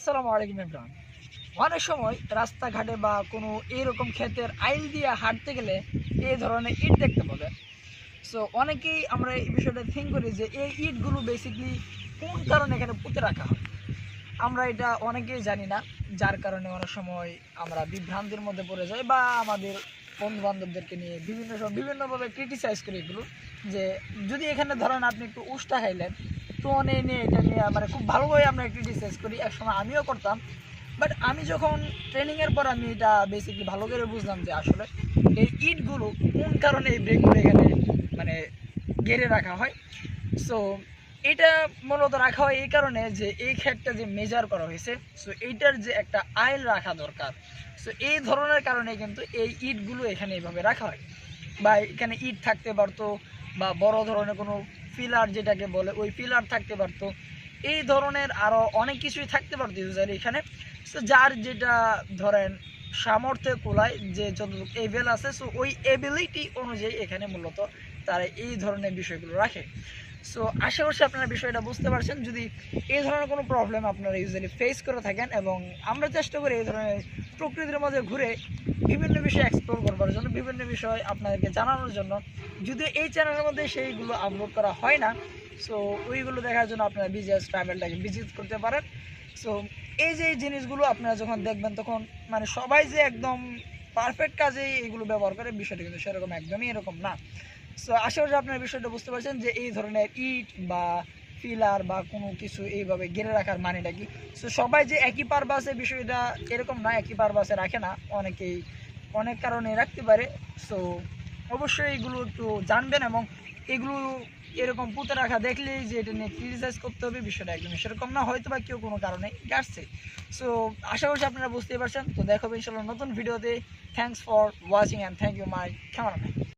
আসসালামু আলাইকুম ইমরান অনেক সময় রাস্তাঘাটে বা কোনো এরকম ক্ষেতের আইল দিয়ে হাঁটতে গেলে এই ধরনের ইট দেখতে পাবে। সো অনেকেই আমরা এই বিষয়টা থিঙ্ক করি যে এই ইটগুলো বেসিকলি কোন কারণে এখানে পুঁতে রাখা হয়? আমরা এটা অনেকেই জানি না, যার কারণে অনেক সময় আমরা বিভ্রান্তির মধ্যে পড়ে যাই বা আমাদের বন্ধু বান্ধবদেরকে নিয়ে বিভিন্ন সময় বিভিন্নভাবে ক্রিটিসাইজ করি এগুলো। যে যদি এখানে ধরেন আপনি একটু উষ্টা খাইলেন তো নিয়ে নিয়ে এটা নিয়ে মানে খুব ভালোভাবে আমরা ক্রিটিসাইজ করি। একসময় আমিও করতাম। বাট আমি যখন ট্রেনিংয়ের পর আমি এটা বেসিকলি ভালো করে বুঝলাম যে আসলে এই ইটগুলো কোন কারণে এই ব্রেকগুলো এখানে মানে গেড়ে রাখা হয়। সো এটা মূলত রাখা হয় এই কারণে যে এই ক্ষেতটা যে মেজার করা হয়েছে সো এইটার যে একটা আইল রাখা দরকার। সো এই ধরনের কারণে কিন্তু এই ইটগুলো এখানে এইভাবে রাখা হয়। বা এখানে ইট থাকতে পারতো বা বড় ধরনের কোনো পিলার যেটাকে বলে, ওই পিলার থাকতে পারতো। এই ধরনের আরও অনেক কিছুই থাকতে পারতো ইউজার এখানে। যার যেটা ধরেন সামর্থ্যে কোলায় যে যতটুকু এভেল আছে সো ওই এবিলিটি অনুযায়ী এখানে মূলত তারা এই ধরনের বিষয়গুলো রাখে। সো আশা করছি আপনারা বিষয়টা বুঝতে পারছেন। যদি এই ধরনের কোনো প্রবলেম আপনারা ইউজুয়ালি ফেস করে থাকেন এবং আমরা চেষ্টা করি এই ধরনের প্রকৃতির মাঝে ঘুরে বিভিন্ন বিষয় এক্সপ্লোর করবার জন্য, বিভিন্ন বিষয় আপনাদেরকে জানানোর জন্য যদি এই চ্যানেলের মধ্যে সেইগুলো আপলোড করা হয় না সো ওইগুলো দেখার জন্য আপনারা বিজিএস ট্রাভেলটাকে ভিজিট করতে পারেন। সো এই যে জিনিসগুলো আপনারা যখন দেখবেন তখন মানে সবাই যে একদম পারফেক্ট কাজেই এগুলো ব্যবহার করে, বিষয়টা কিন্তু সেরকম একদমই এরকম না। সো আশা করি আপনারা বিষয়টা বুঝতে পারছেন যে এই ধরনের ইট বা পিলার বা কোনো কিছু এইভাবে ঘিরে রাখার মানেটা কি? সো সবাই যে একই পারপাসে বিষয়টা এরকম না, একই পারপাসে রাখে না, অনেকেই, অনেক কারণে রাখতে পারে। সো অবশ্যই এগুলো একটু জানবেন এবং এগুলো এরকম পুঁতে রাখা দেখলেই যে এটা নিয়ে ক্রিটিসাইজ করতে হবে, বিষয়টা একদম সেরকম না হয়তো বা কেউ কোনো কারণে গাড়ছে সো আশা করছি আপনারা বুঝতেই পারছেন। তো দেখো ইনশাল্লাহ নতুন ভিডিওতে thanks for watching and thank you my cameraman